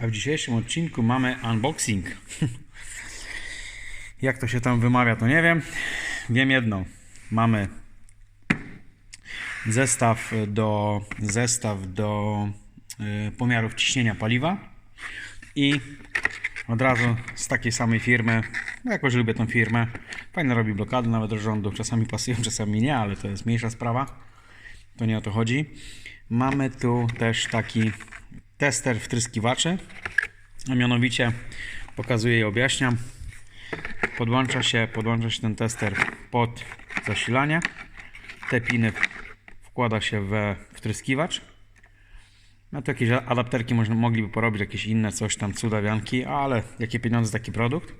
A w dzisiejszym odcinku mamy unboxing. Jak to się tam wymawia, to nie wiem. Wiem jedno. Mamy zestaw do, zestaw do y, pomiarów ciśnienia paliwa i od razu z takiej samej firmy. No jakoś lubię tą firmę. Fajnie robi blokady nawet do rządu. Czasami pasują, czasami nie, ale to jest mniejsza sprawa. To nie o to chodzi. Mamy tu też taki tester wtryskiwaczy. A mianowicie pokazuję i objaśniam. Podłącza się, podłącza się ten tester pod zasilanie. Te piny wkłada się we wtryskiwacz. No to jakieś adapterki można, mogliby porobić, jakieś inne coś tam, cudawianki, ale jakie pieniądze taki produkt.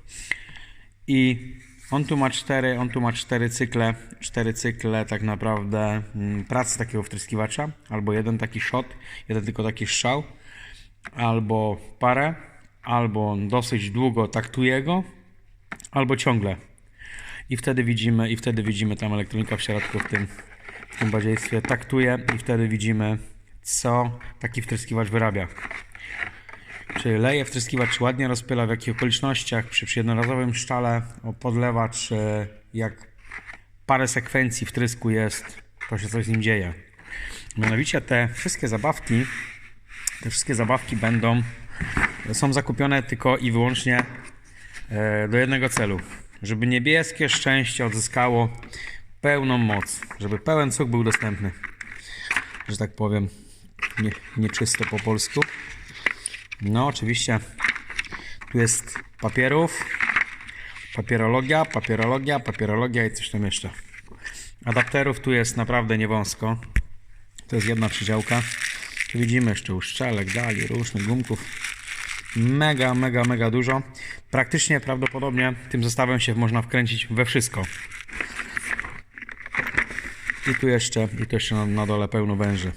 I on tu ma cztery, on tu ma cztery cykle, cztery cykle tak naprawdę mm, pracy takiego wtryskiwacza, albo jeden taki shot, jeden tylko taki strzał, albo parę, albo dosyć długo taktuje go, albo ciągle. I wtedy widzimy, i wtedy widzimy tam elektronika w środku w tym, w tym badziejstwie taktuje i wtedy widzimy co taki wtryskiwacz wyrabia. Czy leje wtryskiwacz, ładnie rozpyla, w jakich okolicznościach, przy, przy jednorazowym szczale podlewa, czy jak parę sekwencji wtrysku jest, to się coś z nim dzieje. Mianowicie te wszystkie zabawki, te wszystkie zabawki będą, są zakupione tylko i wyłącznie e, do jednego celu. Żeby niebieskie szczęście odzyskało pełną moc, żeby pełen cuk był dostępny, że tak powiem, nie, nieczysto po polsku. No, oczywiście tu jest papierów, papierologia, papierologia, papierologia i coś tam jeszcze. Adapterów tu jest naprawdę niewąsko. To jest jedna przydziałka. Widzimy jeszcze uszczelek, dali, różnych gumków. Mega, mega, mega dużo. Praktycznie prawdopodobnie tym zestawem się można wkręcić we wszystko. I tu jeszcze, i tu jeszcze na, na dole pełno węży.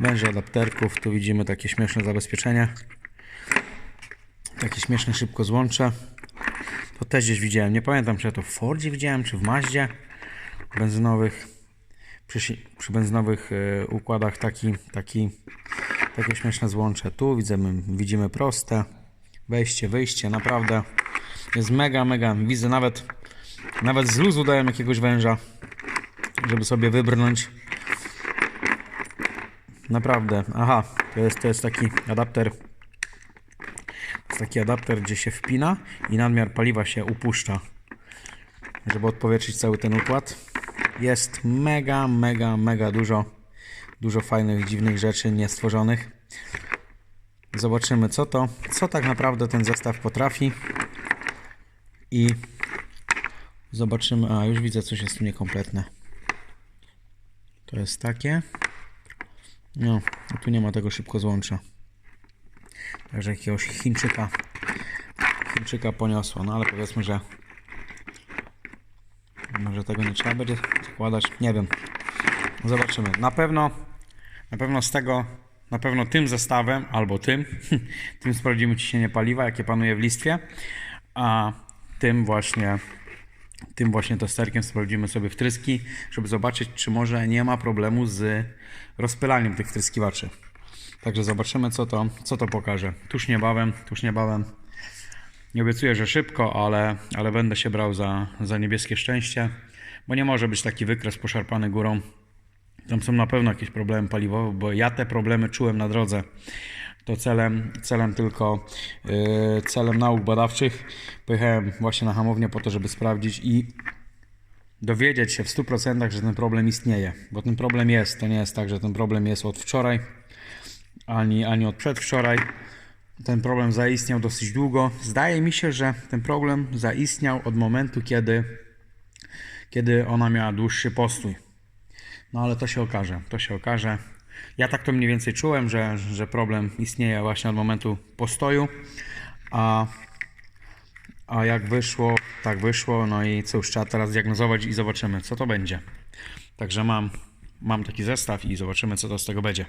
Węże adapterków, tu widzimy takie śmieszne zabezpieczenie. Takie śmieszne szybko złącze. To też gdzieś widziałem, nie pamiętam czy ja to w Fordzie widziałem, czy w Maździe benzynowych. Przy, przy benzynowych e, układach taki, taki, takie śmieszne złącze. Tu widzimy, widzimy proste. Wejście, wyjście, naprawdę jest mega, mega. Widzę nawet, nawet z luzu dałem jakiegoś węża, żeby sobie wybrnąć. Naprawdę. Aha, to jest, to jest taki adapter. Jest taki adapter, gdzie się wpina i nadmiar paliwa się upuszcza, żeby odpowietrzyć cały ten układ. Jest mega, mega, mega dużo, dużo fajnych, dziwnych rzeczy niestworzonych. Zobaczymy co to, co tak naprawdę ten zestaw potrafi. I zobaczymy, a już widzę coś jest tu niekompletne. To jest takie. No, tu nie ma tego szybko złącza. Także jakiegoś Chińczyka Chińczyka poniosło, no ale powiedzmy, że może tego nie trzeba będzie składać, nie wiem. Zobaczymy. Na pewno na pewno z tego, na pewno tym zestawem albo tym, tym sprawdzimy ciśnienie paliwa, jakie panuje w listwie, a tym właśnie tym właśnie testerkiem sprawdzimy sobie wtryski, żeby zobaczyć, czy może nie ma problemu z rozpylaniem tych wtryskiwaczy. Także zobaczymy, co to, co to pokaże. Tuż niebawem, tuż niebawem. Nie obiecuję, że szybko, ale, ale będę się brał za, za niebieskie szczęście, bo nie może być taki wykres poszarpany górą. Tam są na pewno jakieś problemy paliwowe, bo ja te problemy czułem na drodze. To celem, celem tylko yy, celem nauk badawczych pojechałem właśnie na hamownię po to, żeby sprawdzić i dowiedzieć się w 100%, że ten problem istnieje. Bo ten problem jest. To nie jest tak, że ten problem jest od wczoraj, ani, ani od przedwczoraj. Ten problem zaistniał dosyć długo. Zdaje mi się, że ten problem zaistniał od momentu, kiedy, kiedy ona miała dłuższy postój. No ale to się okaże. To się okaże. Ja tak to mniej więcej czułem, że, że problem istnieje właśnie od momentu postoju, a, a jak wyszło, tak wyszło, no i cóż, trzeba teraz diagnozować i zobaczymy, co to będzie. Także mam, mam taki zestaw i zobaczymy, co to z tego będzie.